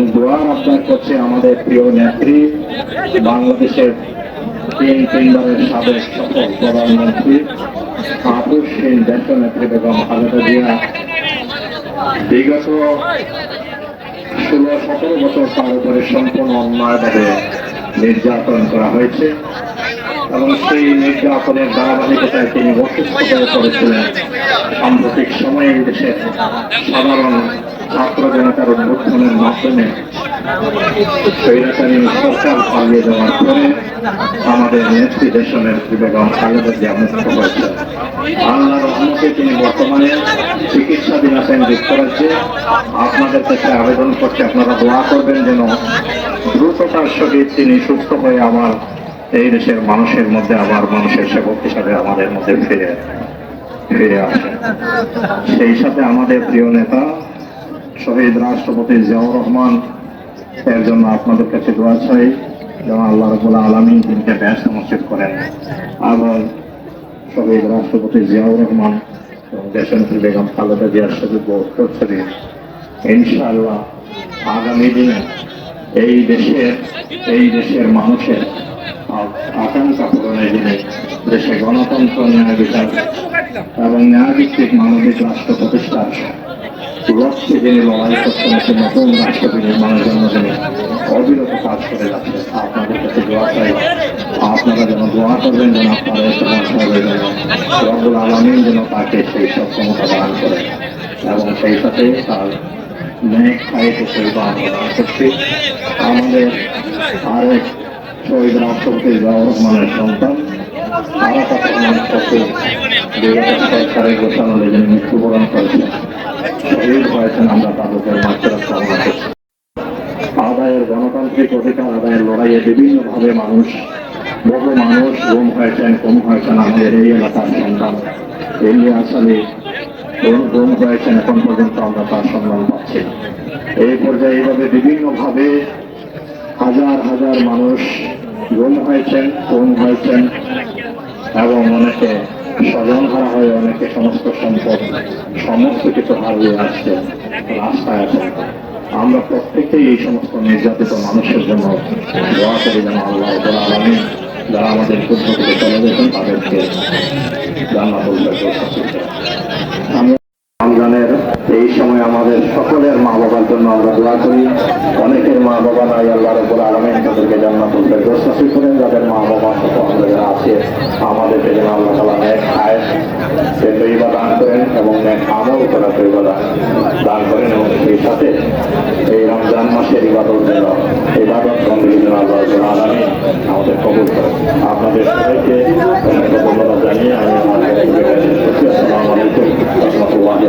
এবং দোয়ার আবদার করছে আমাদের প্রিয় নেত্রী, বাংলাদেশের তিন তিনবারের সাবেক সফল প্রধানমন্ত্রী আপসহীন দেশনেত্রী বেগম খালেদা জিয়া। বিগত ষোলো, সতেরো বছর তার উপরে সম্পূর্ণ অন্যায়ভাবে নির্যাতন করা হয়েছে এবং সেই নির্যাতনের ধারাবাহিকতায় তিনি অসুস্থ হয়ে পড়েছিলেন। সাম্প্রতিক সময়ে দেশের সাধারণ ছাত্র জনতার উদ্বোধনের মাধ্যমে স্বৈরাচারী সরকার পালিয়ে যাওয়ার পরে আমাদের নেত্রী দেশের বেগম খালেদা জিয়া মুক্ত হয়েছে। আল্লাহর রহমতে তিনি বর্তমানে চিকিৎসাধীন আছেন যুক্তরাজ্যে। আপনাদের কাছে আবেদন করছে, আপনারা দোয়া করবেন যেন দ্রুততার সহিত তিনি সুস্থ হয়ে আবার এই দেশের মানুষের মধ্যে আবার মানুষের সেবক হিসাবে আমাদের মধ্যে ফিরে ফিরে আসে সেই সাথে আমাদের প্রিয় নেতা শহীদ রাষ্ট্রপতি জিয়াউর রহমান, এর জন্য আপনাদের কাছে দোয়া চাই যেমন আল্লাহ রবুল্লা আলমী তিনটে ব্যস্ত মসজিদ করেন। আবার শহীদ রাষ্ট্রপতি জিয়াউর রহমান এবং দেশনেত্রী বেগম খালেদা জিয়ার সাথে করছে ইনশাআল্লাহ আগামী দিনে এই দেশের এই দেশের মানুষের আকাঙ্ক্ষা পূরণের দিনে দেশে গণতন্ত্র, ন্যায় বিচার এবং ন্যায়ভিত্তিক মানবিক রাষ্ট্র প্রতিষ্ঠার লক্ষ্যে যিনি লড়াই একটি নতুন রাষ্ট্রকে নির্মাণের জন্য তিনি অবিরত কাজ করে যাচ্ছেন আপনাদের কাছে দোয়া চাই। আপনারা যেন দোয়া করবেন যেন আপনারা রব্বুল আলমিন যেন তাকে সেই সব ক্ষমতা দান করেন এবং সেই সাথে তার ন্যায় মৃত্যুবরণ করেছেন আমরা তাদের আদায়ের গণতান্ত্রিক অধিকার, আদায়ের লড়াইয়ে বিভিন্নভাবে মানুষ, বহু মানুষ গুম হয়েছেন, কম হয়েছেন আমাদের এই এলাকার সন্তান। ইলিয়াস আলী গুম হয়েছেন, এখন পর্যন্ত আমরা তার সম্মান পাচ্ছি এই পর্যায়ে এইভাবে বিভিন্নভাবে হাজার হাজার মানুষ গুম হয়েছেন গুম হয়েছেন এবং অনেকে স্বজন হারা হয়ে অনেকে সমস্ত সম্পদ, সমস্ত কিছু হারিয়ে আসছে রাস্তায় আছে আমরা প্রত্যেকেই এই সমস্ত নির্যাতিত মানুষের জন্য দোয়া করি যেন আল্লাহ আলামিন যারা আমাদের যুদ্ধ থেকে চলে গেছেন তাদেরকে জান্নাত আমি রমজানের এই সময় আমাদের সকলের মা বাবার জন্য আমরা দোয়া করি। অনেকের মা বাবা নাই, আল্লাহ রব্বুল আলামিন তাদেরকে জান্নাতুল ফেরদৌস নসিব করেন যাদের মা বাবা সকল যারা আছে আমাদেরকে যেন আল্লাহ তাআলা নেক খায় সে তৈবা দান করেন এবং নেক আমল করা তৈবা দান দান করেন এবং সেই সাথে এই রমজান মাসের ইবাদত যেন ইবাদত বন্দী যেন আল্লাহ আলামিন আমাদের কবুল করেন। আপনাদের সবাইকে অনেক ধন্যবাদ জানিয়ে আমি আমার আসসালামু আলাইকুম রহমতুল্লাহি